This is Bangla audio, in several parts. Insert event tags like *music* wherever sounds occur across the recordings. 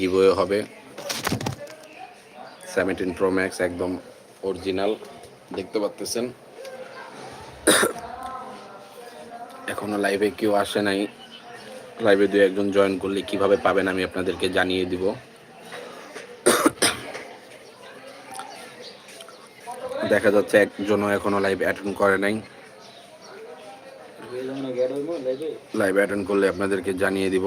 গিভওয়ে হবে। সেভেন্টিন প্রো ম্যাক্স একদম অরিজিনাল দেখতে পাচ্তেছেন। এখনও লাইভে কেউ আসে নাই। লাইভে দু একজন জয়েন করলে কীভাবে পাবেন আমি আপনাদেরকে জানিয়ে দিব। দেখা যাচ্ছে একজনও এখনও লাইভ অ্যাটেন্ড করে নাই। লাইভ অ্যাটেন্ড করলে আপনাদেরকে জানিয়ে দিব।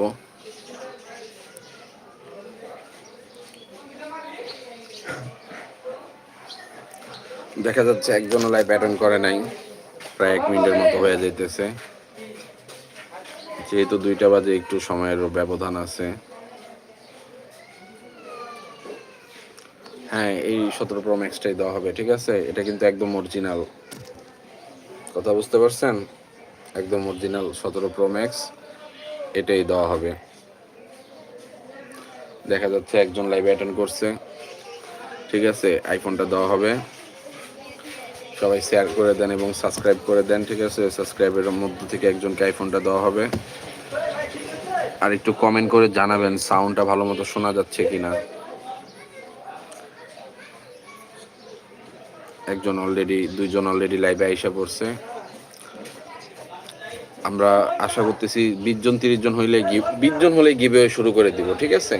দেখা যাচ্ছে একজনও লাইভ অ্যাটেন্ড করে নাই। প্রায় এক মিনিটের মতো হয়ে যাইতেছে। যেহেতু দুইটা বাজে, একটু সময়ের ব্যবধান আছে। হ্যাঁ এই সতেরো প্রো ম্যাক্সটাই দেওয়া হবে, ঠিক আছে? এটা কিন্তু একদম অরিজিনাল কথা বুঝতে পারছেন? একদম অরিজিনাল সতেরো প্রো ম্যাক্স এটাই দেওয়া হবে। দেখা যাচ্ছে একজন লাইভ অ্যাটেন্ড করছে। ঠিক আছে আইফোনটা দেওয়া হবে। সবাই শেয়ার করে দেন এবং সাবস্ক্রাইব করে দেন, ঠিক আছে? সাবস্ক্রাইবের মধ্য থেকে একজনকে আইফোনটা দেওয়া হবে। আর একটু কমেন্ট করে জানাবেন সাউন্ডটা ভালো মতো শোনা যাচ্ছে কিনা। একজন অলরেডি দুইজন অলরেডি লাইভে আইসা পড়ছে। আমরা আশা করতেছি বিশ জন, তিরিশ জন হইলে বিশ জন হলে গিভে শুরু করে দিব, ঠিক আছে?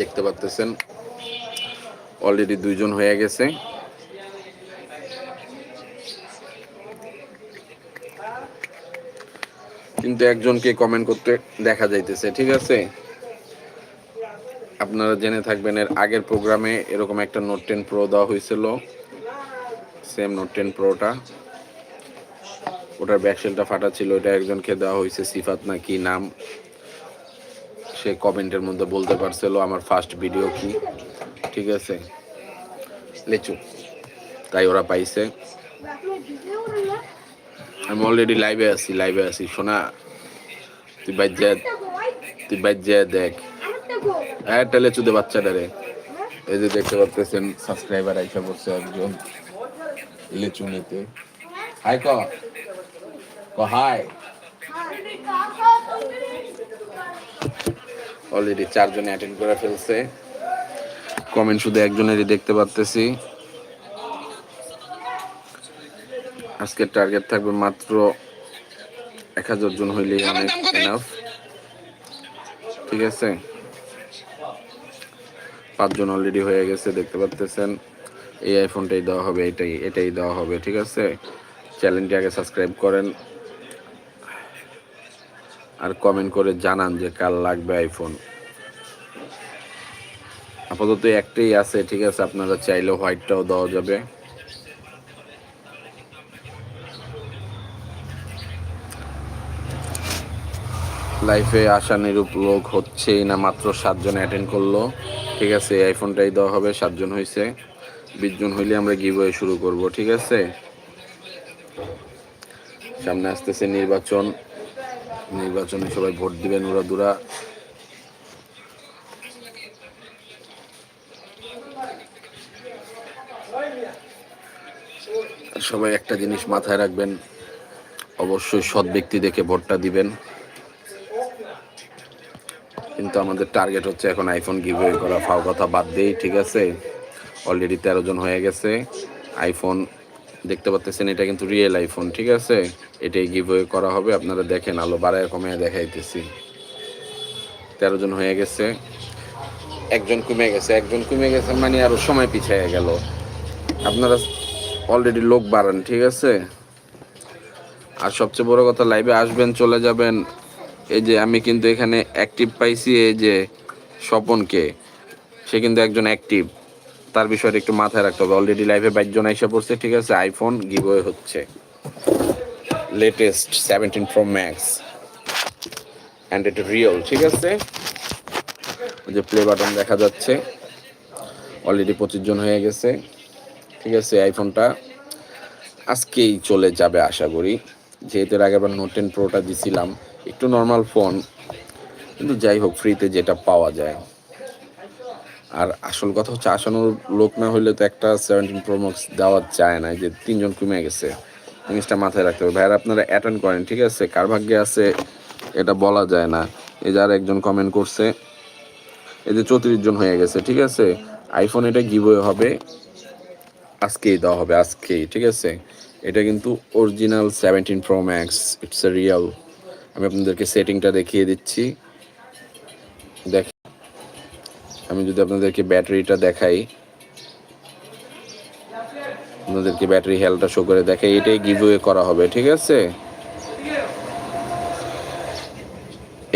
দেখতে পাচ্তেছেন অলরেডি দুইজন হয়ে গেছে। কিন্তু একজনকে কমেন্ট করতে দেখা যাইতেছে, ঠিক আছে? আপনারা জেনে থাকবেন, এর আগের প্রোগ্রামে এরকম একটা নোট টেন প্রো দেওয়া হয়েছিল। সেম নোট টেন প্রোটা ওটার ব্যাকসেলটা ফাটা ছিল ওটা একজনকে দেওয়া হয়েছে, সিফাত না কি নাম। সে কমেন্টের মধ্যে বলতে পারছিল, আমার ফার্স্ট ভিডিও কি? ঠিক আছে। লেচু। তাই ওরা পাইছে। আমি অলরেডি লাইভে আছি লাইভে আছি। শোনা তুই বাইর যা, তুই বাইর যা, দেখ। হ্যাঁ একটা লেচু দে বাচ্চাটারে এই যে দেখতে পাচ্ছেন সাবস্ক্রাইবার আইসা বসছে একজন লিচু নিতে। হাই ক। ক হাই অলরেডি চারজনে অ্যাটেন্ড করে ফেলছে। কমেন্ট শুধু একজনেরই দেখতে পাচ্তেছি আজকের টার্গেট থাকবে মাত্র এক হাজার জন হইলেই অনেক এনাফ ঠিক আছে? পাঁচজন অলরেডি হয়ে গেছে দেখতে পাচ্তেছেন এই আইফোনটাই দেওয়া হবে এটাই এটাই দেওয়া হবে ঠিক আছে? চ্যানেলটি আগে সাবস্ক্রাইব করেন। আর কমেন্ট করে জানান যে কার লাগবে আইফোন আপাতত একটাই আছে, ঠিক আছে? আপনারা চাইলে হোয়াইটটাও দেওয়া যাবে। লাইফে আশানুরূপ লোক হচ্ছেই না, মাত্র সাতজন অ্যাটেন্ড করল। ঠিক আছে আইফোনটাই দেওয়া হবে, সাতজন হয়েছে বিশ জন হইলে আমরা গিভওয়ে শুরু করব, ঠিক আছে? সামনে আসতেছে নির্বাচন। নির্বাচনে সবাই ভোট দিবেন ওরা দুরা সবাই একটা জিনিস মাথায় রাখবেন, অবশ্যই সৎ ব্যক্তি দেখে ভোটটা দিবেন। কিন্তু আমাদের টার্গেট হচ্ছে এখন আইফোন গিভওয়ে করা, ফাও কথা বাদ দেই, ঠিক আছে? অলরেডি তেরো জন হয়ে গেছে। আইফোন দেখতে পাচ্ছেন, এটা কিন্তু রিয়েল আইফোন, ঠিক আছে? এটাই গিভওয়ে করা হবে, আপনারা দেখেন, আলো বাড়ায় কমে দেখাইতেছি। তেরো জন হয়ে গেছে। একজন কমে গেছে, একজন কমে গেছে মানে আরও সময় পিছিয়ে গেল। আপনারা অলরেডি লোক বাড়ান, ঠিক আছে? আর সবচেয়ে বড় কথা লাইভে আসবেন, চলে যাবেন। এই যে আমি কিন্তু এখানে অ্যাক্টিভ পাইছি, এই যে স্বপনকে। সে কিন্তু একজন অ্যাক্টিভ তার বিষয়টা একটু মাথায় রাখতে হবে। অলরেডি লাইভে বাইশ জন এসে পড়ছে, ঠিক আছে? আইফোন গিভওয়ে হচ্ছে। Latest seventeen pro max and এটা রিয়েল ঠিক আছে? যে প্লে বাটন দেখা যাচ্ছে। অলরেডি পঁচিশ জন হয়ে গেছে। ঠিক আছে আইফোনটা আজকেই চলে যাবে আশা করি। যেহেতু এর আগেবার নোট টেন প্রোটা দিছিলাম, একটু নর্মাল ফোন কিন্তু যাই হোক ফ্রিতে যেটা পাওয়া যায়। আর আসল কথা হচ্ছে, আসানোর লোক না হলে তো একটা সেভেন্টিন প্রোম্যাক্স দেওয়া যায় না যে তিনজন কমে গেছে। জিনিসটা মাথায় রাখতে হবে। ভাইয়ার, আপনারা অ্যাটেন্ড করেন, ঠিক আছে? কার ভাগ্যে আছে, এটা বলা যায় না। এই যার একজন কমেন্ট করছে যে চৌত্রিশ জন হয়ে গেছে, ঠিক আছে? আইফোন এটা গিভওয়ে হবে। আজকেই দেওয়া হবে, আজকেই, ঠিক আছে? এটা কিন্তু original seventeen pro max it's a real আমি আপনাদেরকে সেটিংটা দেখিয়ে দিচ্ছি। দেখ, আমি যদি আপনাদেরকে ব্যাটারিটা দেখাই। আপনাদেরকে ব্যাটারি হেলথটা শো করে দেখাই, এটাই গিভওয়ে করা হবে, ঠিক আছে?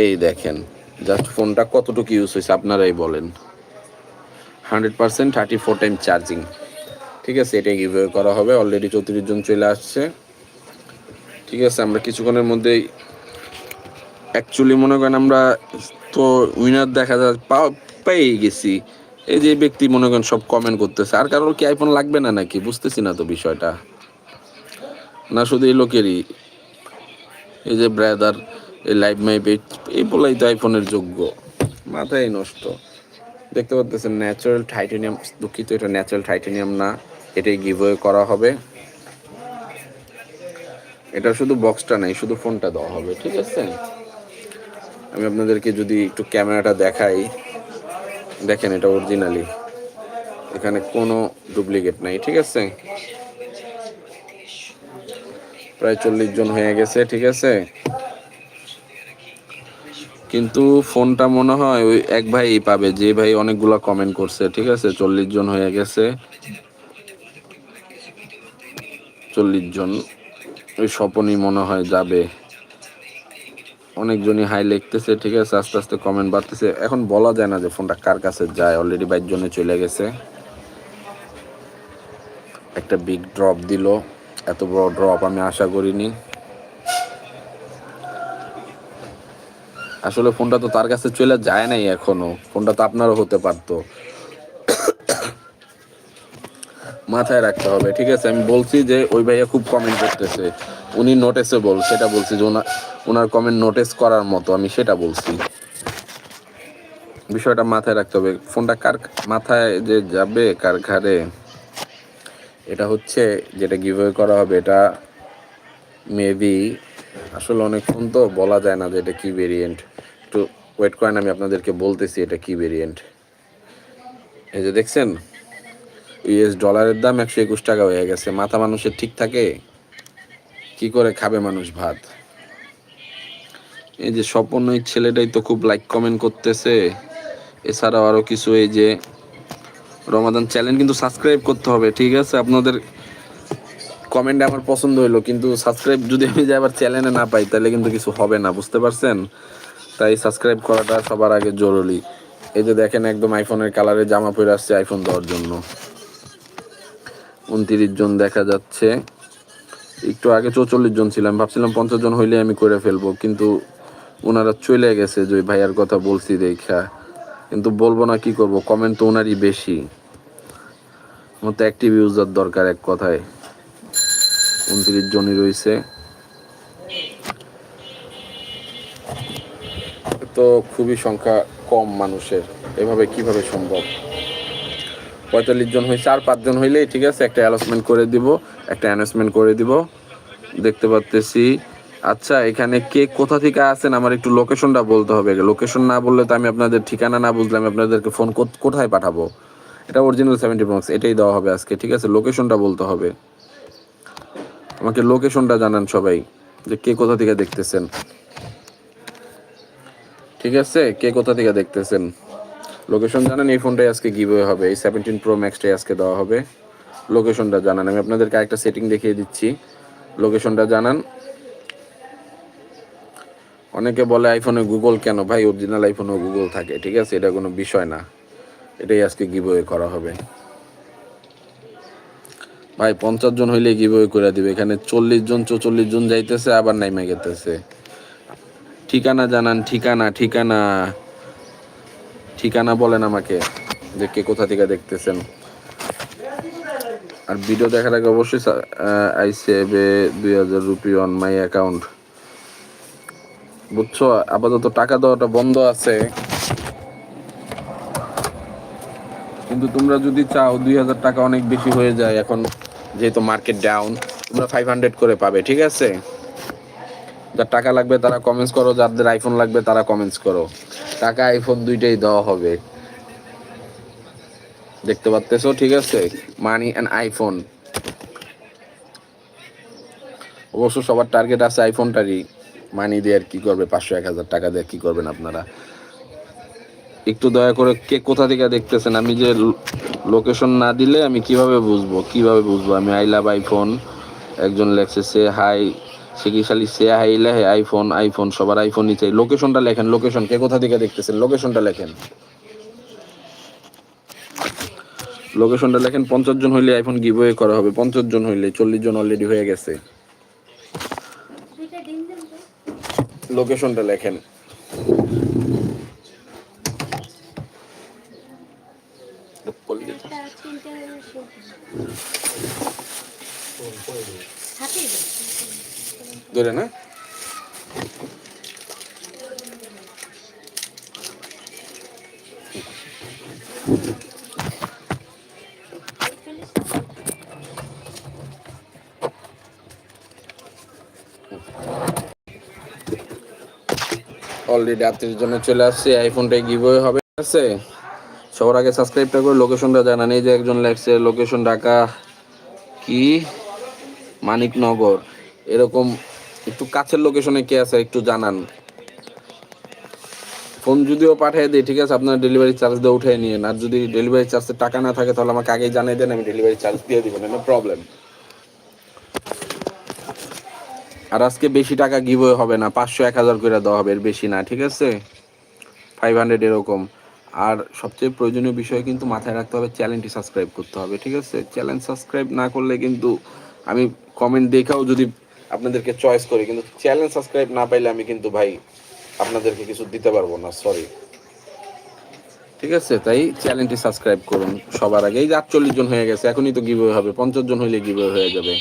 এই দেখেন জাস্ট ফোনটা কতটুকু ইউজ হয়েছে, আপনারাই বলেন। Hundred percent thirty four time charging ঠিক আছে এটা গিভওয়ে করা হবে। অলরেডি চৌত্রিশ জন চলে আসছে। ঠিক আছে, আমরা কিছুক্ষণের মধ্যেই অ্যাকচুয়ালি মনে করেন আমরা তো উইনার দেখা যায় পেয়ে গেছি। এই যে ব্যক্তি মনে করেন সব কমেন্ট করতেছে, আর কারোর কি আইফোন লাগবে না নাকি? বুঝতেছি না তো বিষয়টা। না, শুধু এই লোকেরই। এই যে ব্রাদার এই লাইভ মাই পেজ এই বলাই তো আইফোনের যোগ্য। মাথায় নষ্ট। দেখতে পাচ্ছেন ন্যাচারাল টাইটেনিয়াম দুঃখিত, এটা ন্যাচারাল টাইটেনিয়াম না। এটাই গিভওয়ে করা হবে। এটা শুধু বক্সটা নাই, শুধু ফোনটা দেওয়া হবে, ঠিক আছে? আমি আপনাদেরকে যদি একটু ক্যামেরাটা দেখাই, দেখেন এটা অরিজিনালি এখানে কোনো ডুপ্লিকেট নাই, ঠিক আছে? প্রায় চল্লিশ জন হয়ে গেছে, ঠিক আছে? কিন্তু ফোনটা মনে হয় ওই এক ভাই পাবে, যে ভাই অনেকগুলা কমেন্ট করছে, ঠিক আছে? চল্লিশ জন হয়ে গেছে। চল্লিশ জন। ওই স্বপনই মনে হয় যাবে। অনেকজনই হাই লিখতেছে, ঠিক আছে, আস্তে আস্তে কমেন্ট বাড়তেছে। এখন বলা যায় না যে ফোনটা কার কাছে যায় অলরেডি বাইশ জনে চলে গেছে। একটা বিগ ড্রপ দিল, এত বড় ড্রপ আমি আশা করিনি। আসলে ফোনটা তো তার কাছে চলে যায় নাই এখনও। ফোনটা তো আপনারও হতে পারতো। মাথায় রাখতে হবে, ঠিক আছে? আমি বলছি যে ওই ভাইয়া খুব কমেন্ট করতেছে। উনি নোটিসেবল সেটা বলছি যে ওনার ওনার কমেন্ট নোটিস করার মতো, আমি সেটা বলছি। বিষয়টা মাথায় রাখতে হবে। ফোনটা কার মাথায় যে যাবে, কার ঘাড়ে? এটা হচ্ছে যেটা গিভওয়ে করা হবে, এটা মেবি আসলে অনেক ফোন তো বলা যায় না যে এটা কি ভেরিয়েন্ট একটু ওয়েট করেন, আমি আপনাদেরকে বলতেছি এটা কি ভেরিয়েন্ট এই যে দেখছেন? ইউএস ডলারের দাম একশো একুশ টাকা হয়ে গেছে। মাথা মানুষের ঠিক থাকে? কি করে খাবে মানুষ ভাত? এই যে স্বপন ওই ছেলেটাই তো খুব লাইক কমেন্ট করতেছে। এছাড়াও আরও কিছু এই যে রমাদান চ্যানেল কিন্তু সাবস্ক্রাইব করতে হবে, ঠিক আছে? আপনাদের কমেন্ট আমার পছন্দ হইল, কিন্তু সাবস্ক্রাইব যদি আমি যাই আবার চ্যানেলে না পাই, তাহলে কিন্তু কিছু হবে না, বুঝতে পারছেন? তাই সাবস্ক্রাইব করাটা সবার আগে জরুরি। এই যে দেখেন, একদম আইফোনের কালারে জামা পরে আসছে আইফোন দেওয়ার জন্য। উনত্রিশ জন দেখা যাচ্ছে। একটু আগে চৌচল্লিশ জন ছিলাম, ভাবছিলাম পঞ্চাশ জন হইলে আমি করে ফেলব, কিন্তু ওনারা চলে গেছে যে ভাইয়ার কথা বলছি দেখা। কিন্তু বলব না কি করব কমেন্ট তো ওনারই বেশি। মতো অ্যাক্টিভ ইউজার দরকার এক কথায়। উনত্রিশ জনই রয়েছে। তো খুবই সংখ্যা কম মানুষের, এভাবে কীভাবে সম্ভব? পঁয়তাল্লিশ জন হয়েছে, আর পাঁচজন হইলেই ঠিক আছে, একটা অ্যানাউন্সমেন্ট করে দিব, একটা অ্যানাউন্সমেন্ট করে দিব। দেখতে পাচ্তেছি আচ্ছা এখানে কে কোথা থেকে আসেন আমার একটু লোকেশনটা বলতে হবে। লোকেশন না বললে তো আমি আপনাদের ঠিকানা না বুঝলে আমি আপনাদেরকে ফোন কোথায় পাঠাবো? এটা অরিজিনাল সেভেন্টি বক্স এটাই দেওয়া হবে আজকে, ঠিক আছে? লোকেশনটা বলতে হবে। আমাকে লোকেশনটা জানান সবাই, যে কে কোথা থেকে দেখতেছেন। ঠিক আছে? কে কোথা থেকে দেখতেছেন? লোকেশন জানান, এই ফোনটাই আজকে গিভওয়ে হবে। এই সেভেন্টিন প্রো ম্যাক্সটাই আজকে দেওয়া হবে। লোকেশনটা জানান, আমি আপনাদেরকে একটা সেটিং দেখিয়ে দিচ্ছি। লোকেশনটা জানান। অনেকে বলে আইফোনে গুগল কেন? ভাই অরিজিনাল আইফোনেও গুগল থাকে, ঠিক আছে? এটা কোনো বিষয় না। এটাই আজকে গিভওয়ে করা হবে। ভাই, পঞ্চাশ জন হইলে গিভওয়ে করে দিবে। এখানে চল্লিশ জন, চৌচল্লিশ জন যাইতেছে, আবার নাইমে গেতেছে। ঠিকানা জানান, ঠিকানা ঠিকানা। ঠিকানা বলেন আমাকে যে কে কোথা থেকে দেখতেছেন। আর ভিডিও দেখার আগে অবশ্যই আই দুই হাজার রুপি অন মাই অ্যাকাউন্ট বুঝছ? আপাতত টাকা দেওয়াটা বন্ধ আছে। কিন্তু তোমরা যদি চাও, দুই হাজার টাকা অনেক বেশি হয়ে যায়। এখন যেহেতু মার্কেট ডাউন তোমরা ফাইভ হান্ড্রেড করে পাবে, ঠিক আছে? যার টাকা লাগবে তারা কমেন্টস করো, যাদের আইফোন লাগবে তারা কমেন্টস করো। টাকা আইফোন দুইটাই দেওয়া হবে। দেখতে পাচ্তেছো ঠিক আছে? মানি অ্যান্ড আইফোন অবশ্য সবার টার্গেট আছে আইফোনটারই মানি দিয়ে আর কি করবে? পাঁচশো, এক হাজার টাকা দিয়ে কি করবেন আপনারা? একটু দয়া করে কে কোথা থেকে দেখতেছেন? আমি যে লোকেশন না দিলে আমি কীভাবে বুঝব? কীভাবে বুঝব? আমি আই লাভ আইফোন একজন লেখছে, সে হাই সে কি খালি সে হাই লেখে আইফোন আইফোন সবার আইফোনই চাই লোকেশনটা লেখেন লোকেশন কে কোথা থেকে দেখতেছেন? লোকেশনটা লেখেন। লোকেশনটা লেখেন পঞ্চাশ জন হইলে আইফোন গিভওয়ে করা হবে। পঞ্চাশ জন হইলে চল্লিশ জন অলরেডি হয়ে গেছে। লোকেশনটা লেখেন। একটা তিনটা হাতে দেন ধরে না। অলরেডি আত্মীয় জন্য চলে আসছে। আইফোনটাই গিভওয়ে হবে আছে? সবার আগে সাবস্ক্রাইবটা করে লোকেশনটা জানান। এই যে একজন লেখছে লোকেশন ঢাকা কি? মানিকনগর। এরকম একটু কাছের লোকেশনে কে আছে একটু জানান। ফোন যদিও পাঠিয়ে দিই, ঠিক আছে? আপনার ডেলিভারি চার্জ দিয়ে উঠে নিয়ে আর যদি ডেলিভারি চার্জের টাকা না থাকে, তাহলে আমাকে আগেই জানিয়ে দেন, আমি ডেলিভারি চার্জ দিয়ে দিব নো প্রবলেম আর আজকে বেশি টাকা গিভওয়ে হবে না, পাঁচশো, এক হাজার করে দেওয়া হবে, এর বেশি না, ঠিক আছে? ফাইভ হান্ড্রেড এরকম। আর সবচেয়ে প্রয়োজনীয় বিষয় কিন্তু মাথায় রাখতে হবে চ্যানেলটি সাবস্ক্রাইব করতে হবে, ঠিক আছে? চ্যানেল সাবস্ক্রাইব না করলে কিন্তু আমি কমেন্ট দেখাও যদি আপনাদেরকে চয়েস করি, কিন্তু চ্যানেল সাবস্ক্রাইব না পাইলে আমি কিন্তু ভাই আপনাদেরকে কিছু দিতে পারব না সরি ঠিক আছে? তাই চ্যানেলটি সাবস্ক্রাইব করুন সবার আগে। এই আটচল্লিশ জন হয়ে গেছে, এখনই তো গিভওয়ে হবে। পঞ্চাশ জন হইলে গিভওয়ে হয়ে যাবে।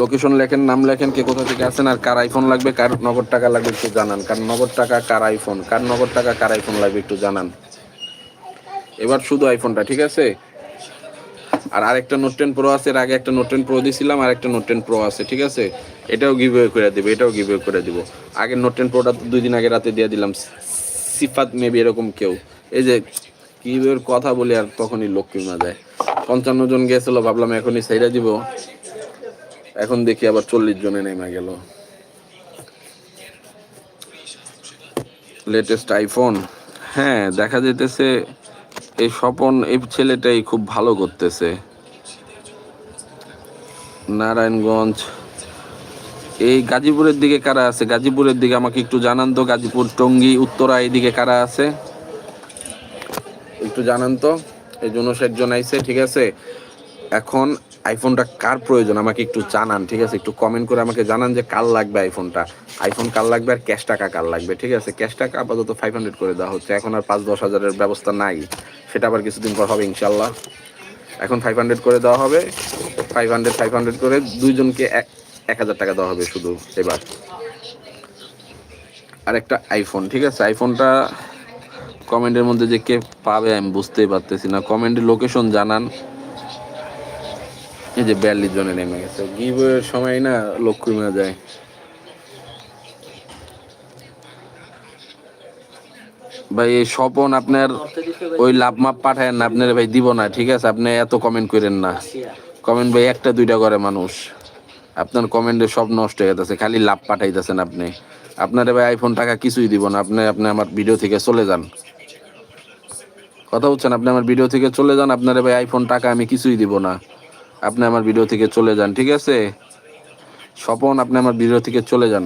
লোকেশন লেখেন, নাম লেখেন, কে কোথা থেকে আসেন আর কার আইফোন লাগবে, কার নগদ টাকা লাগবে একটু জানান। কার নগদ টাকা, কার আইফোন কার নগদ টাকা, কার আইফোন লাগবে একটু জানান। এবার শুধু আইফোনটা ঠিক আছে? আর আরেকটা নোট টেন প্রো আছে, এর আগে একটা নোট টেন প্রো দিয়েছিলাম আর একটা নোট টেন প্রো আছে, ঠিক আছে? এটাও গিভওয়ে করে দেবে, এটাও গিভওয়ে করে দিব। আগের নোট টেন প্রোটা দুই দিন আগে রাতে দিয়ে দিলাম, সিফাত মেবি এরকম কেউ। এই যে গিভওয়ের কথা বলি আর তখনই লক্ষ্মী মা যায়। পঞ্চান্ন জন গেছিল, ভাবলাম এখনই সাইরা দিব। এখন দেখি আবার চল্লিশ জনে নেমে গেল। লেটেস্ট আইফোন হ্যাঁ দেখা যেতেছে এই স্বপন, এই ছেলেটাই খুব ভালো করতেছে। নারায়ণগঞ্জ। এই গাজীপুরের দিকে কারা আছে? গাজীপুরের দিকে আমাকে একটু জানান তো, গাজীপুর, টঙ্গী, উত্তরা এইদিকে কারা আছে? একটু জানান তো, এই জন্য ষাট জন আইছে ঠিক আছে? এখন আইফোনটা কার প্রয়োজন? আমাকে একটু জানান, ঠিক আছে? একটু কমেন্ট করে আমাকে জানান যে কার লাগবে আইফোনটা আইফোন কার লাগবে আর ক্যাশ টাকা কার লাগবে, ঠিক আছে? ক্যাশ টাকা আপাতত ফাইভ হান্ড্রেড করে দেওয়া হচ্ছে। এখন আর পাঁচ দশ হাজারের ব্যবস্থা নাই। সেটা আবার কিছুদিন পর হবে ইনশাল্লাহ এখন ফাইভ হান্ড্রেড করে দেওয়া হবে। ফাইভ হান্ড্রেড ফাইভ হান্ড্রেড করে দুইজনকে এক হাজার টাকা দেওয়া হবে শুধু এবার। আর একটা আইফোন ঠিক আছে? আইফোনটা কমেন্টের মধ্যে যে কে পাবে আমি বুঝতেই পারতেছি না। কমেন্টের লোকেশন জানান। এই যে বিয়াল্লিশ জনে নেমে গেছে। গিভের সময় না লক্ষ্য কমে যায়। ভাই, এই স্বপন আপনার ওই লাভ মাপ পাঠায় না, আপনার ভাই দিব না, ঠিক আছে? আপনি এত কমেন্ট করেন না। কমেন্ট ভাই, একটা, দুইটা করে মানুষ। আপনার কমেন্টে সব নষ্ট হয়ে গেছে, খালি লাভ পাঠাইতেছেন আপনি। আপনার ভাই আইফোন টাকা কিছুই দিব না, আপনি আপনি আমার ভিডিও থেকে চলে যান। কথা বলছেন, আপনি আমার ভিডিও থেকে চলে যান, আপনার ভাই আইফোন টাকা আমি কিছুই দিব না। আপনি আমার ভিডিও থেকে চলে যান, ঠিক আছে? স্বপন, আপনি আমার ভিডিও থেকে চলে যান।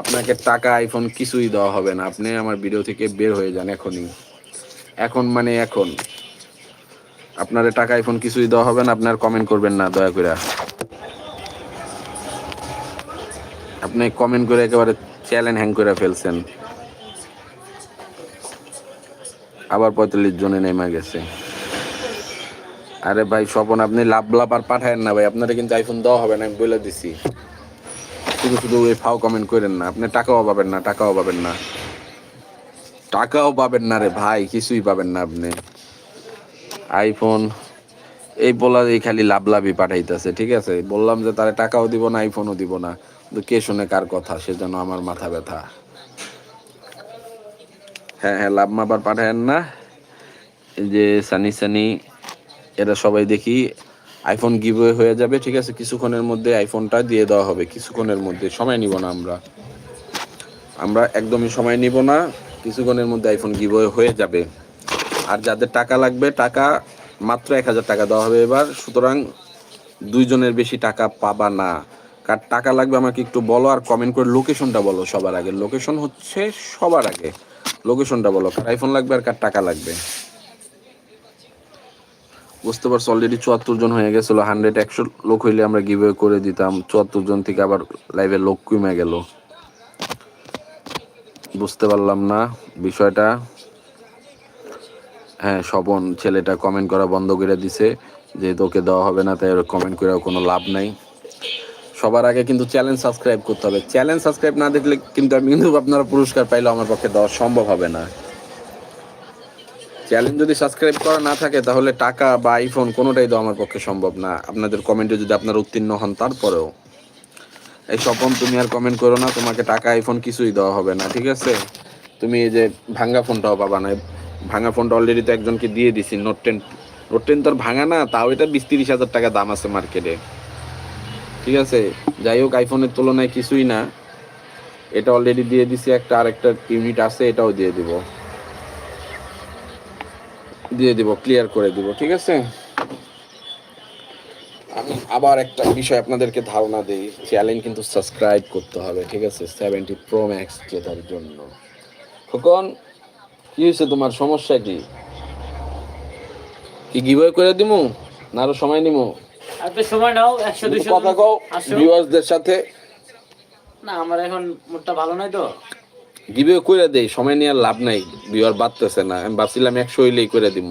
আপনাকে টাকা আইফোন কিছুই দেওয়া হবে না। আপনি আমার ভিডিও থেকে বের হয়ে যান এখনই। এখন মানে এখন। আপনার টাকা আইফোন কিছুই দেওয়া হবে না আপনার কমেন্ট করবেন না, দয়া করে আপনি কমেন্ট করে একেবারে চ্যালেঞ্জ হ্যাং করে ফেলছেন। আবার পঁয়তাল্লিশ জনে নেমে গেছে। আরে ভাই, স্বপন, আপনি লাভ লাভ আর পাঠায়েন না ভাই। আপনারা কিন্তু আইফোন দেওয়া হবে না, আমি বলে দিছি। শুধু শুধু ওই ফাও কমেন্ট করেন না। আপনি টাকাও পাবেন না, টাকাও পাবেন না। টাকাও পাবেন না রে ভাই, কিছুই পাবেন না আপনি। আইফোন এই বলা এই খালি লাভ লাভই পাঠাইতেছে, ঠিক আছে? বললাম যে তারা টাকাও দিব না আইফোনও দিব না। তো কে শোনে কার কথা, সে যেন আমার মাথা ব্যথা। হ্যাঁ হ্যাঁ লাভ মাবার পাঠায়েন না। যে সানি সানি এরা সবাই দেখি। আইফোন গিভওয়ে হয়ে যাবে, ঠিক আছে? কিছুক্ষণের মধ্যে আইফোনটা দিয়ে দেওয়া হবে, কিছুক্ষণের মধ্যে। সময় নিব না আমরা। আমরা একদমই সময় নিব না, কিছুক্ষণের মধ্যে আইফোন গিভওয়ে হয়ে যাবে। আর যাদের টাকা লাগবে, টাকা মাত্র এক হাজার টাকা দেওয়া হবে এবার। সুতরাং দুইজনের বেশি টাকা পাবা না। কার টাকা লাগবে আমাকে একটু বলো আর কমেন্ট করে লোকেশনটা বলো সবার আগে। লোকেশন হচ্ছে সবার আগে। লোকেশনটা বলো, কার আইফোন লাগবে আর কার টাকা লাগবে। বুঝতে পারছ অলরেডি চুয়াত্তর জন হয়ে গেছিল হান্ড্রেড একশো লোক হইলে আমরা গিভওয়ে করে দিতাম, চুয়াত্তর জন থেকে আবার লাইভে লোক কমে গেল। বুঝতে পারলাম না বিষয়টা। হ্যাঁ স্বপন ছেলেটা কমেন্ট করা বন্ধ করে দিছে যে তোকে দেওয়া হবে না, তাই ওর কমেন্ট করে কোনো লাভ নাই। সবার আগে কিন্তু চ্যানেল সাবস্ক্রাইব করতে হবে। চ্যানেল সাবস্ক্রাইব না দেখলে কিন্তু আমি কিন্তু আপনারা পুরস্কার পাইলেও আমার পক্ষে দেওয়া সম্ভব হবে না। চ্যালেঞ্জ যদি সাবস্ক্রাইব করা না থাকে, তাহলে টাকা বা আইফোন কোনোটাই দেওয়া আমার পক্ষে সম্ভব না। আপনাদের কমেন্টে যদি আপনারা উত্তীর্ণ হন, তারপরেও। এই স্বপন, তুমি আর কমেন্ট করো না, তোমাকে টাকা আইফোন কিছুই দেওয়া হবে না, ঠিক আছে? তুমি এই যে ভাঙ্গা ফোনটাও পাবা না। ভাঙা ফোনটা অলরেডি তো একজনকে দিয়ে দিছি নোট টেন নোট টেন তো আর ভাঙা না, তাও এটা বিশ তিরিশ হাজার টাকা দাম আছে মার্কেটে ঠিক আছে? যাই হোক আইফোনের তুলনায় কিছুই না। এটা অলরেডি দিয়ে দিছি, একটা আরেকটা ইউনিট আছে, এটাও দিয়ে দিব। দিয়ে দিব ক্লিয়ার করে দিব ঠিক আছে? আমি আবার একটা বিষয় আপনাদেরকে ধারণা দিই চ্যানেল কিন্তু সাবস্ক্রাইব করতে হবে ঠিক আছে? সেভেন্টি প্রো ম্যাক্স জেতার জন্য। খোকন কি হয়েছে তোমার? সমস্যা কি? কি গিভওয়ে করে দিমু? না আরও সময় নিমু? তো সময় নাও একশো দুশো কথা কও ভিউয়ার্সদের সাথে। না আমার এখন মুডটা ভালো নাই তো। গিভওয়ে করে দেই, সময় নিয়ে লাভ নাই ভিউয়ার বাড়তেছে না। আমি ভাবছিলাম একশো হইলেই করে দিব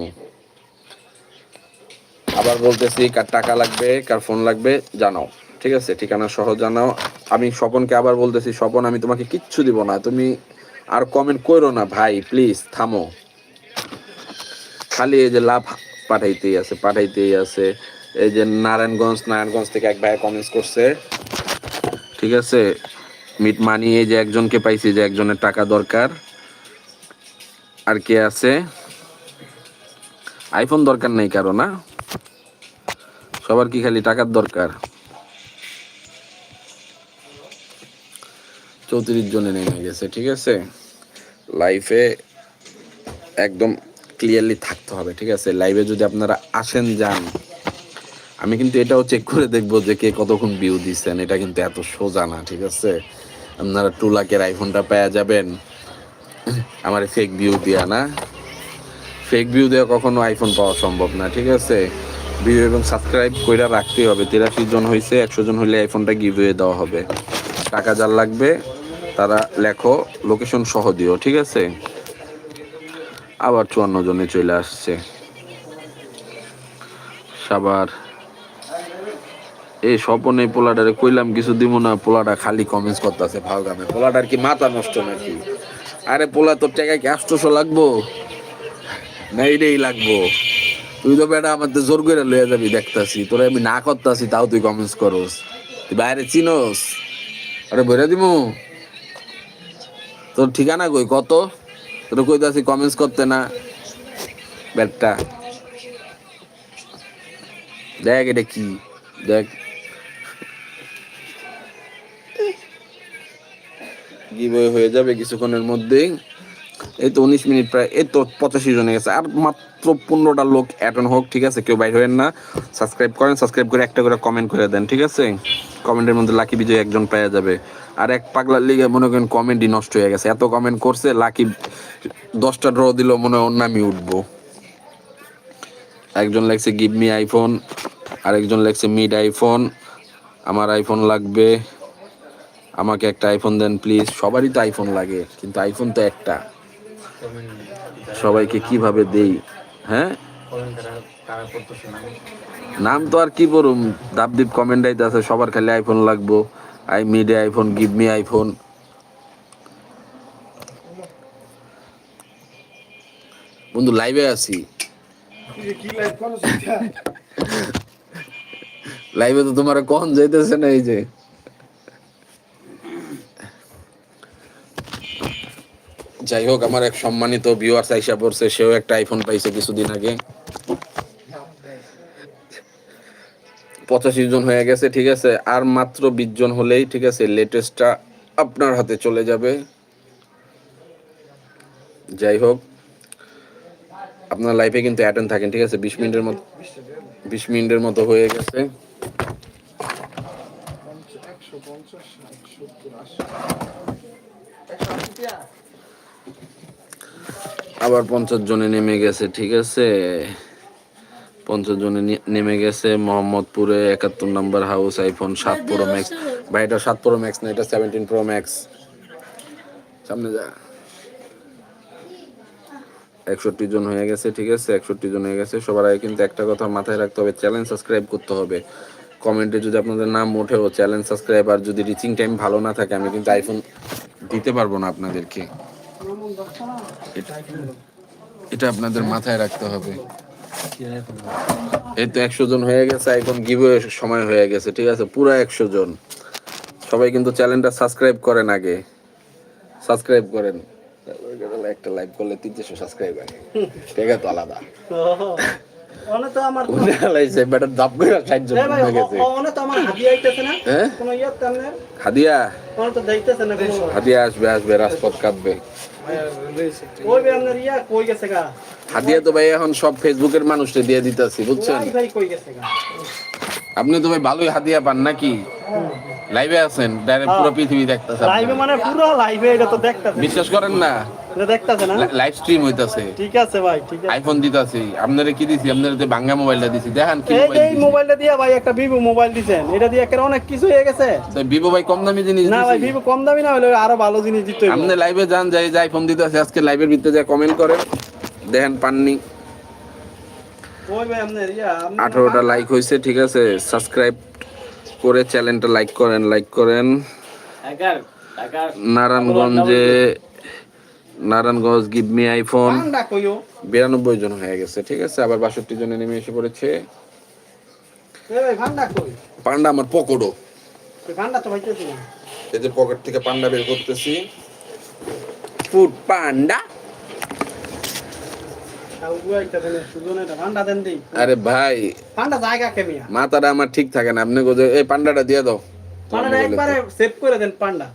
আবার বলতেছি, কার টাকা লাগবে, কার ফোন লাগবে, জানাও। ঠিক আছে? ঠিকানা সহ জানাও। আমি স্বপনকে আবার বলতেছি, স্বপন, আমি তোমাকে কিচ্ছু দিব না। তুমি আর কমেন্ট করো না, ভাই প্লিজ থামো। খালি এই যে লাভ পাঠাইতেই আছে পাঠাইতেই আছে। এই যে নারায়ণগঞ্জ নারায়ণগঞ্জ থেকে এক ভাই কমেন্টস করছে। ঠিক আছে? মিট মানি এই যে একজনকে পাইছি যে একজনের টাকা দরকার। আর কে আছে? আইফোন দরকার নেই কারও, না? সবার কি খালি টাকার দরকার? চৌত্রিশ জনে নেমে গেছে, ঠিক আছে? লাইফে একদম ক্লিয়ারলি থাকতে হবে, ঠিক আছে? লাইভে যদি আপনারা আসেন, যান। আমি কিন্তু এটাও চেক করে দেখব যে কে কতক্ষণ ভিউ দিচ্ছেন এটা কিন্তু এত সোজা না, ঠিক আছে? আপনারা টু লাখের আইফোনটা পেয়ে যাবেন। আমার ফেক ভিউ দিয়া না। ফেক ভিউ দেওয়া কখনো আইফোন পাওয়া সম্ভব না, ঠিক আছে? ভিউ এবং সাবস্ক্রাইব কইরা রাখতেই হবে। তিরাশি জন হয়েছে একশো জন হইলে আইফোনটা গিভওয়ে দেওয়া হবে। টাকা যার লাগবে, তারা লেখো লোকেশন সহ দিও, ঠিক আছে? আবার চুয়ান্ন জনে চলে আসছে। সাবার এই স্বপনে পোলাটারে কইলাম কিছু দিব না পোলাটা খালি কমেন্টস করতেছে ভালগামে পোলাটার কি মাথা নষ্ট নাকি? আরে পোলা, তোর টাকা কি আষ্টশো লাগবো? না এটাই লাগবো। তুই তো বেটা আমার তো জোর করে লয়ে যাবি দেখতাছি, তোরা আমি না করতাছি, তাও তুই কমেন্টস করস। তুই বাইরে চিনোস। আরে বইরা দিমু। তোর ঠিকানা কই? কত? তোর কইতাছি কমেন্টস করতে না। ব্যাটটা দেখ এটা কি? দেখ। গিভওয়ে হয়ে যাবে কিছুক্ষণের মধ্যেই। এই তো উনিশ মিনিট প্রায়, এই তো পঁচাশি জন গেছে। আর মাত্র পনেরোটা লোক অ্যাটেন্ড হোক, ঠিক আছে? কেউ বাইর হবেন না। সাবস্ক্রাইব করেন সাবস্ক্রাইব করে একটা করে কমেন্ট করে দেন, ঠিক আছে? কমেন্টের মধ্যে লাকি বিজয় একজন পেয়ে যাবে। আর এক পাগলার লিগে মনে করেন কমেন্টই নষ্ট হয়ে গেছে। এত কমেন্ট করছে লাকি দশটা ড্র দিল, মনে হয় নামই উঠবো। একজন লেখছে গিভ মি আইফোন আরেকজন লাগছে মিড আইফোন আমার আইফোন লাগবে। আমাকে একটা আইফোন দেন প্লিজ সবারই তো আইফোন লাগে কিন্তু আইফোন তো একটা। সবাইকে কীভাবে দেই? হ্যাঁ? নাম তো আর কি বলুম? দাবদীপ কমেন্ট আইতে আছে সবার খালি আইফোন লাগবো। I need iPhone give me iPhone বন্ধু লাইভে আছি। লাইভে *laughs* তো তোমার কখন যাইতেছে না এই যে। যাই হোক আমার এক সম্মানিত ভিউয়ার্স আইসা পড়ছে, সেও একটা আইফোন পাইছে কিছুদিন আগে। পঁচাশি জন হয়ে গেছে, ঠিক আছে? আর মাত্র বিশ জন হলেই, ঠিক আছে লেটেস্টটা আপনার হাতে চলে যাবে। যাই হোক আপনার লাইফে কিন্তু অ্যাটেন্ড থাকেন, ঠিক আছে? বিশ মিনিটের মতো, বিশ মিনিটের মতো হয়ে গেছে। একশো পঞ্চাশ ষাট সত্তর আশি একশো আশি টিয়া আবার পঞ্চাশ জনে নেমে গেছে, ঠিক আছে? পঞ্চাশ জনে নেমে গেছে, মোহাম্মদপুরে একাত্তর নাম্বার হাউস আইফোন সাত প্রো ম্যাক্স ভাই, এটা সাত প্রো ম্যাক্স না, এটা সেভেন্টিন প্রো ম্যাক্স সামনে যা। একষট্টি জন হয়ে গেছে, ঠিক আছে? একষট্টি জন হয়ে গেছে। সবার আগে কিন্তু একটা কথা মাথায় রাখতে হবে চ্যানেল সাবস্ক্রাইব করতে হবে। কমেন্টে যদি আপনাদের নাম ওঠেও চ্যানেল সাবস্ক্রাইব আর যদি রিচিং টাইম ভালো না থাকে, আমি কিন্তু আইফোন দিতে পারব না আপনাদেরকে। এটা- এটা আপনাদের মাথায় রাখতে হবে। এই তো একশো জন হয়ে গেছে আইফোন গিভে সময় হয়ে গেছে ঠিক আছে? পুরো একশো জন। সবাই কিন্তু চ্যানেলটা সাবস্ক্রাইব করেন আগে। সাবস্ক্রাইব করেন। একটা লাইভ করলে তিনশো সাবস্ক্রাইব আগে আছে তো আলাদা হয়ে হাদিয়া আসবে আসবে রাজপথ কাটবে ওই ভাই আপনার ইয়া কই গেছে গা? হাদিয়া তো ভাই এখন সব ফেসবুকের মানুষকে দিয়ে দিতেছি বুঝছেন? ওই ভাই কই গেছে গা? আপনি তো ভাই ভালোই হাদিয়া পান নাকি? লাইভে আছেন ডাইরেক্ট পুরো পৃথিবী দেখতেছেন লাইভে মানে পুরো লাইভে এটা তো দেখতাছে বিশ্বাস করেন না? দেখতাছে না লাইভ স্ট্রিম হইতাছে। ঠিক আছে ভাই ঠিক আছে। আইফোন দিতাছি। আপনারে কি দিছি? আপনারে তো ভাঙ্গা মোবাইলটা দিছি। দেখেন কি এই মোবাইল এই মোবাইলটা দিয়া ভাই একটা ভিভো মোবাইল দিছেন। এটা দিয়ে একটা অনেক কিছু হয়ে গেছে। ভিভো ভাই কম দামি জিনিস না ভাই ভিভো কম দামি না হলে আরও ভালো জিনিস দিতে আপনি লাইভে যান যাই যে আইফোন দিতেছে। আজকে লাইভের ভিতরে যা কমেন্ট করেন দেখেন পাননি। আঠারোটা লাইক হয়েছে ঠিক আছে? সাবস্ক্রাইব করে চ্যানেলটা লাইক করেন লাইক করেন। নারায়ণগঞ্জে নারায়ণগঞ্জ গিভ মি আইফোন বিরানব্বই জন হয়ে গেছে ঠিক আছে? আবার বাষট্টি জনে নেমে এসে পড়েছে। পান্ডা আমার পকোড়ো এই যে পকেট থেকে পান্ডা বের করতেছি। ফুড পান্ডা। আর দেই। আরে ভাই। পান্ডা জায়গা কেমিয়া মাথাটা আমার ঠিক থাকে না। আপনি এই পান্ডাটা দিয়ে দাও। পান্ডাটা একবারে সেভ করে দেন পান্ডা।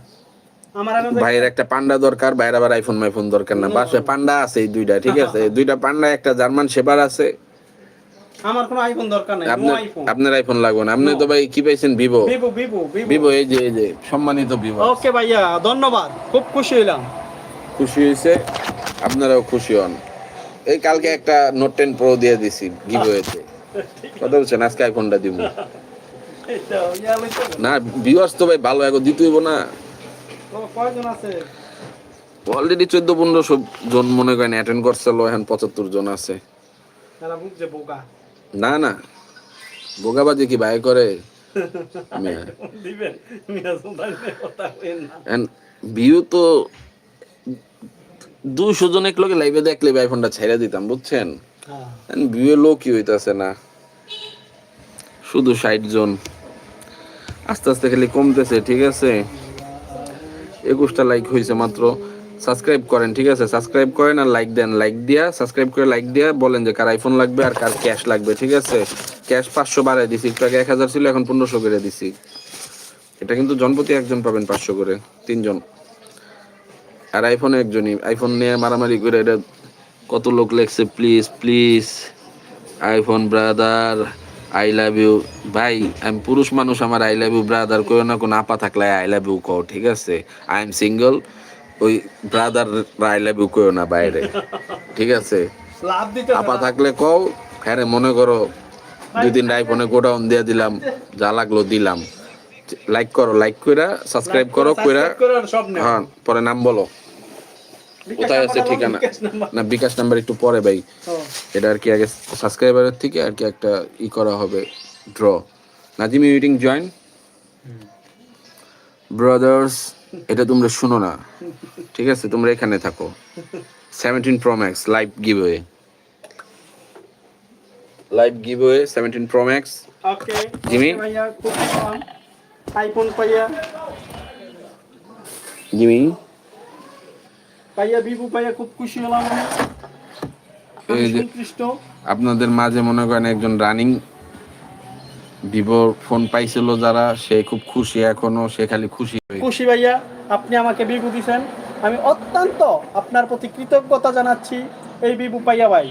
ভাইয়ের একটা পান্ডা দরকার ভাইয়ের আবার আইফোন মাইফোন দরকার না। বাসায় পান্ডা আছে এই দুইটা ঠিক আছে? দুইটা পান্ডা একটা জার্মান সেবার আছে। আমার কোনো আইফোন দরকার নাই আপনার আপনার আইফোন লাগবে না। আপনি তো ভাই কি পাইছেন? Vivo Vivo Vivo Vivo Vivo এই যে এই যে সম্মানিত ভিভো ওকে ভাইয়া ধন্যবাদ। খুব খুশি হইলাম। খুশি হয়েছে আপনারাও খুশি হন। এই কালকে একটা নোট টেন প্রো দিয়ে দিছি গিভওয়েতে কথা বলছেন? আজকে আইফোনটা দিব। *laughs* না ভিউয়ার্স তো ভাই ভালো এখন দিতে হইব না। অলরেডি চোদ্দ পনেরোশো জন মনে করেন অ্যাটেন্ড করছিল এখন পঁচাত্তর জন আছে। না না। বোকাবাজি কি ভাই করে? *laughs* ভিউ তো দুশো জন এক লোকে লাইভে দেখলে আইফোনটা ছেড়ে দিতাম বুঝছেন? ভিউ লো কি হইতাছে না। শুধু ষাট জন। আস্তে আস্তে খালি কমতেছে ঠিক আছে? একুশটা লাইক হয়েছে মাত্র। সাবস্ক্রাইব করেন, ঠিক আছে? সাবস্ক্রাইব করেন আর লাইক দেন। লাইক দিয়া সাবস্ক্রাইব করে লাইক দিয়া বলেন যে কার আইফোন লাগবে আর কার ক্যাশ লাগবে, ঠিক আছে? ক্যাশ পাঁচশো বাড়াই দিছি, একটু আগে এক হাজার ছিল, এখন পনেরোশো করে দিছি। এটা কিন্তু জনপ্রতি একজন পাবেন পাঁচশো করে, তিনজন। আর আইফোনে একজনই আইফোন নিয়ে মারামারি করে এটা কত লোক লেখছে please please iPhone brother I love you ভাই আমি পুরুষ মানুষ আমার আই লাভ ইউ ব্রাদার কেউ না কোনো আপা থাকলে আই লাভ ইউ কও ঠিক আছে? আই এম সিঙ্গল ওই ব্রাদার আই লাভ ইউ কেউ না বাইরে ঠিক আছে? আপা থাকলে কও হ্যাঁ রে, মনে করো দুই তিন আইফোনে গোডাউন দিয়ে দিলাম যা লাগল দিলাম। লাইক করো লাইক কইরা সাবস্ক্রাইব করো কইরা হ্যাঁ পরে নাম বলো। কোথায় আছে ঠিকানা? না বিকাশ নাম্বার একটু পরে ভাই। এটা আর কি আগে সাবস্ক্রাইবারের থেকে আর কি একটা ই করা হবে draw Nazim meeting join brothers এটা তোমরা শুনো না। ঠিক আছে? তোমরা এখানে থাকো। Seventeen pro max live giveaway live giveaway seventeen pro max okay Jimmy? ভাইয়া খুব আইফোন পাইয়া। জিমি পাইয়া বিবু পাইয়া খুব খুশি হলাম আমি। সন্তুষ্ট। আপনাদের মাঝে মনে করেন একজন রানিং ভিভো ফোন পাইছিল যারা সে খুব খুশি এখনও সে খালি খুশি খুশি ভাইয়া আপনি আমাকে বিবু দিছেন। আমি অত্যন্ত আপনার প্রতি কৃতজ্ঞতা জানাচ্ছি এই বিবু পাইয়া ভাই।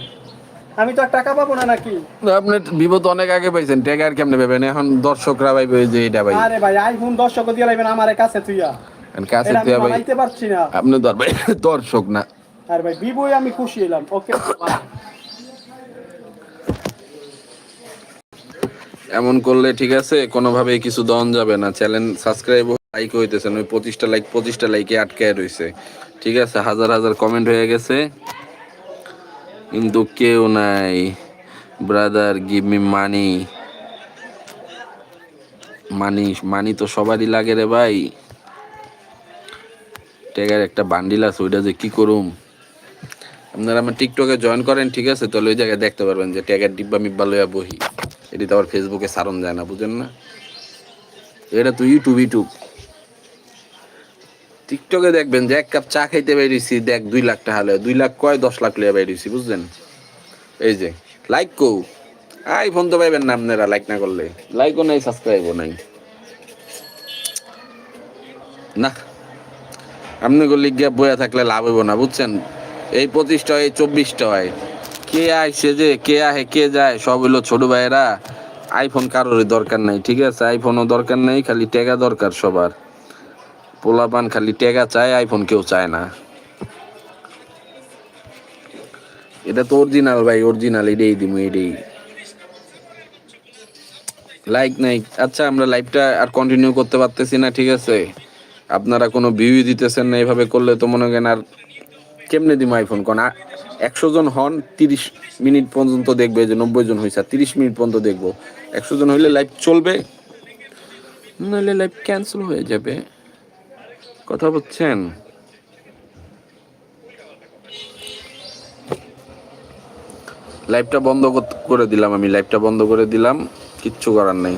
আমি তো আর টাকা পাবো না নাকি? আপনি ভিভো তো অনেক আগে পাইছেন ট্যাগার কেমনে পাবেন? এখন দর্শকরা ভাইবে যে এটা ভাই। আরে ভাই আইফোন দর্শক দিয়ে লাইবেন আমার কাছে তুইয়া। কাছে তুই ভাই পারছি না। আপনি *laughs* দর্শক না। আর ভাই বিবুই আমি খুশি হলাম ওকে এমন করলে ঠিক আছে কোনোভাবেই কিছু দন যাবে না। চ্যানেল সাবস্ক্রাইব লাইক হইতেছেন ওই পঁচিশটা লাইক পঁচিশটা লাইকে আটকায় রয়েছে ঠিক আছে হাজার হাজার কমেন্ট হয়ে গেছে। কিন্তু কেউ নাই। Brother give me money money money তো সবারই লাগে রে ভাই। ট্যাগের একটা বান্ডিল আছে, ওইটা যে কি করুম? আপনারা আমার টিকটকে জয়েন করেন, ঠিক আছে? তাহলে ওই জায়গায় দেখতে পারবেন যে ট্যাগের ডিব্বা মিব্বা লইয়া বহি। এটি তো আবার ফেসবুকে সারণ যায় না, বুঝেন না? এটা তো ইউটিউব ইউটিউব টিকটকে দেখবেন যে এক কাপ চা খাইতে বেরিয়েছি, দেখ দুই লাখ টাকা হলে দুই লাখ কয়, দশ লাখ লিয়া বেরিয়েছি, বুঝলেন? এই যে লাইক কো আই ফোন তো পাইবেন না আপনারা লাইক না করলে। লাইকও নাই সাবস্ক্রাইবও নাই। না। আপনি গিয়ে বইয়া থাকলে লাভ হইব না, বুঝছেন? এই পঁচিশটা হয়, এই চব্বিশটা হয়। কে আইসে যে, কে আহে, কে যায়, সব হইল ছোট ভাইয়েরা। আইফোন কারোরই দরকার নাই, ঠিক আছে? আইফোনও দরকার নাই, খালি টেকা দরকার সবার। পোলাপান খালি টেকা চায় আইফোন কেউ চায় না। এটা তো অরিজিনাল ভাই অরিজিনাল এটাই দিমু, এটাই। লাইক নাই। আচ্ছা আমরা লাইভটা আর কন্টিনিউ করতে পারতেছি না, ঠিক আছে? আপনারা কোনো ভিউ দিতেছেন না এভাবে করলে তো মনে করেন আর কেমনে দিম আইফোন কোন একশো জন হন, তিরিশ মিনিট পর্যন্ত দেখবে যে নব্বই জন হয়েছে তিরিশ মিনিট পর্যন্ত দেখব। একশো জন হইলে লাইভ চলবে, নাহলে লাইভ ক্যান্সেল হয়ে যাবে। কথা বলছেন? লাইভটা বন্ধ করে দিলাম আমি লাইভটা বন্ধ করে দিলাম, কিচ্ছু করার নাই।